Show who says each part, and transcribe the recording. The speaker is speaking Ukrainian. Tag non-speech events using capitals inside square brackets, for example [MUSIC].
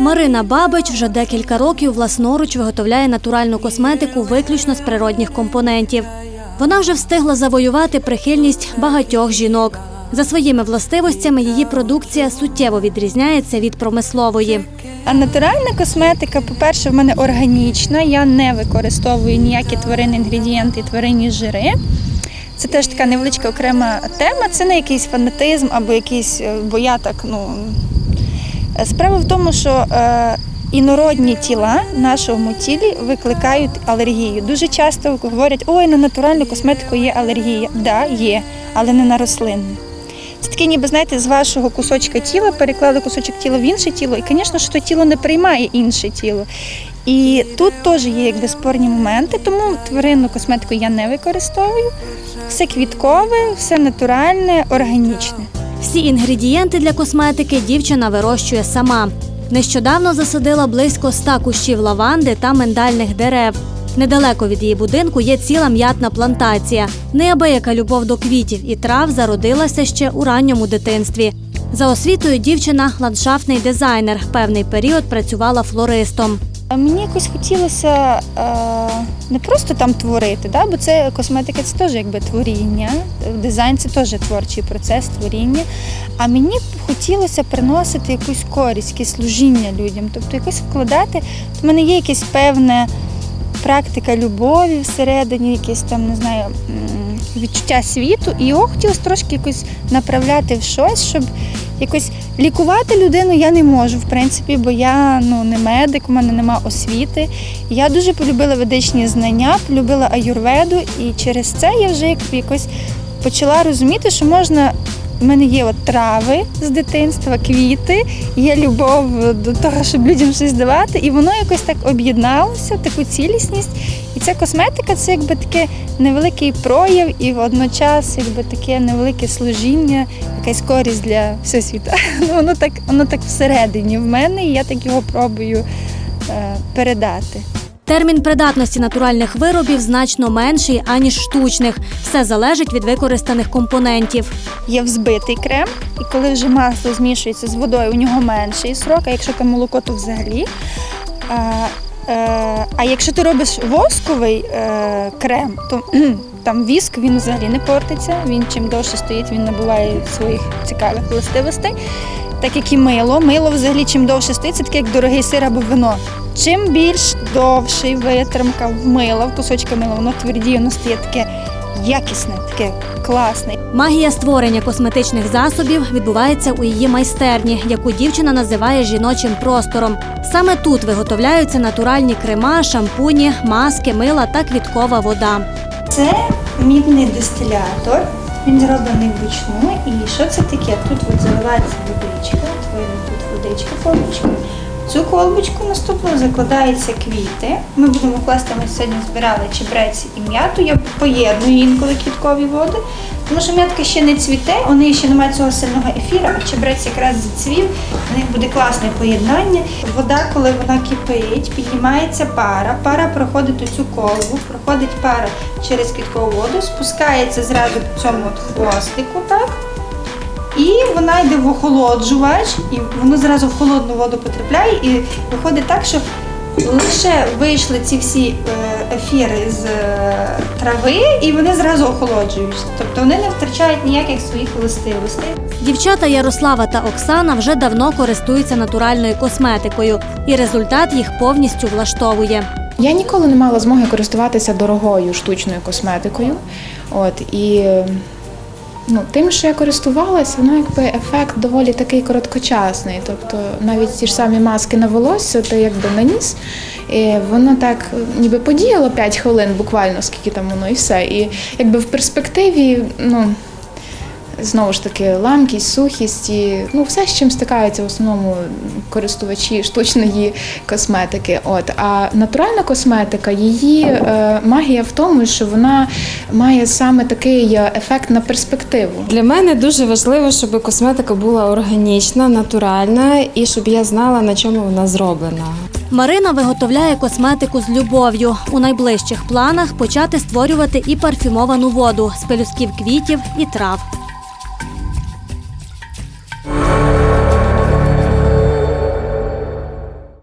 Speaker 1: Марина Бабич вже декілька років власноруч виготовляє натуральну косметику виключно з природних компонентів. Вона вже встигла завоювати прихильність багатьох жінок. За своїми властивостями її продукція суттєво відрізняється від промислової.
Speaker 2: А натуральна косметика, по-перше, в мене органічна. Я не використовую ніякі тварини інгредієнти, тваринні жири. Це теж така невеличка окрема тема. Це не якийсь фанатизм або якийсь, е, бо я так, ну. Справа в тому, що е, інородні тіла в нашому тілі викликають алергію. Дуже часто говорять, ой, на натуральну косметику є алергія. Так, да, є, але не на рослинну. Це таке, ніби знаєте, з вашого кусочка тіла переклали кусочок тіла в інше тіло, і, звісно, що то тіло не приймає інше тіло. І тут теж є якби спорні моменти, тому тваринну косметику я не використовую. Все квіткове, все натуральне, органічне.
Speaker 1: Всі інгредієнти для косметики дівчина вирощує сама. Нещодавно засадила близько ста кущів лаванди та миндальних дерев. Недалеко від її будинку є ціла м'ятна плантація. Неабияка любов до квітів і трав зародилася ще у ранньому дитинстві. За освітою дівчина ландшафтний дизайнер. Певний період працювала флористом.
Speaker 2: Мені якось хотілося е, не просто там творити, да? бо це косметика це теж якби творіння, дизайн це теж творчий процес, творіння. А мені хотілося приносити якусь користь, якесь служіння людям, тобто якось вкладати. У мене є якась певна практика любові всередині, якесь там, не знаю, відчуття світу, і його хотілося трошки якось направляти в щось, щоб якось лікувати людину я не можу, в принципі, бо я ну, не медик, у мене нема освіти. Я дуже полюбила ведичні знання, полюбила аюрведу, і через це я вже якось почала розуміти, що можна. У мене є от трави з дитинства, квіти, є любов до того, щоб людям щось давати, і воно якось так об'єдналося, таку цілісність. І ця косметика це якби таке невеликий прояв і водночас якби таке невелике служіння, якась користь для всесвіту. [LAUGHS] Ну, воно так, воно так всередині в мене, і я так його пробую е, передати.
Speaker 1: Термін придатності натуральних виробів значно менший аніж штучних. Все залежить від використаних компонентів.
Speaker 2: Є взбитий крем, і коли вже масло змішується з водою, у нього менший срок, а якщо там молоко, то взагалі. А, е, якщо ти робиш восковий е, крем, то там віск він взагалі не портиться. Він чим довше стоїть, він набуває своїх цікавих властивостей. Так як і мило. Мило взагалі чим довше стоїть, це таке як дорогий сир або вино. Чим більш довший витримка в мила, в кусочка мила, воно твердіє, воно стає таке якісне, таке класне.
Speaker 1: Магія створення косметичних засобів відбувається у її майстерні, яку дівчина називає жіночим простором. Саме тут виготовляються натуральні крема, шампуні, маски, мила та квіткова вода.
Speaker 2: Це мідний дистилятор. Він зроблений вручну. І що це таке? Тут от заливається водичка, твоя тут водичка, колбочка. Цю колбочку наступну закладаються квіти. Ми будемо класти, ми сьогодні збирали чебрець і м'яту. Я поєдную інколи квіткові води, тому що м'ятка ще не цвіте, у неї ще немає цього сильного ефіра, а чебрець якраз зацвів, в них буде класне поєднання. Вода, коли вона кипить, піднімається пара. Пара проходить у цю колбу, проходить пара через квіткову воду, спускається зразу по цьому хвостику, так? І вона йде в охолоджувач, і воно зразу в холодну воду потрапляє, і виходить так, що лише вийшли ці всі е, ефіри з е, трави, і вони зразу охолоджуються. Тобто вони не втрачають ніяких своїх властивостей.
Speaker 1: Дівчата Ярослава та Оксана вже давно користуються натуральною косметикою, і результат їх повністю влаштовує.
Speaker 3: Я ніколи не мала змоги користуватися дорогою штучною косметикою. От і ну, тим, що я користувалася, ну якби ефект доволі такий короткочасний. Тобто навіть ті ж самі маски на волосся, ти якби наніс, і воно так ніби подіяло 5 хвилин, буквально скільки там воно, і все. І якби в перспективі, ну. Знову ж таки, ламкість, сухість і ну все, з чим стикаються в основному користувачі штучної косметики. От а натуральна косметика, її е, магія в тому, що вона має саме такий е, ефект на перспективу.
Speaker 4: Для мене дуже важливо, щоб косметика була органічна, натуральна і щоб я знала, на чому вона зроблена.
Speaker 1: Марина виготовляє косметику з любов'ю. У найближчих планах почати створювати і парфюмовану воду з пелюсків квітів і трав.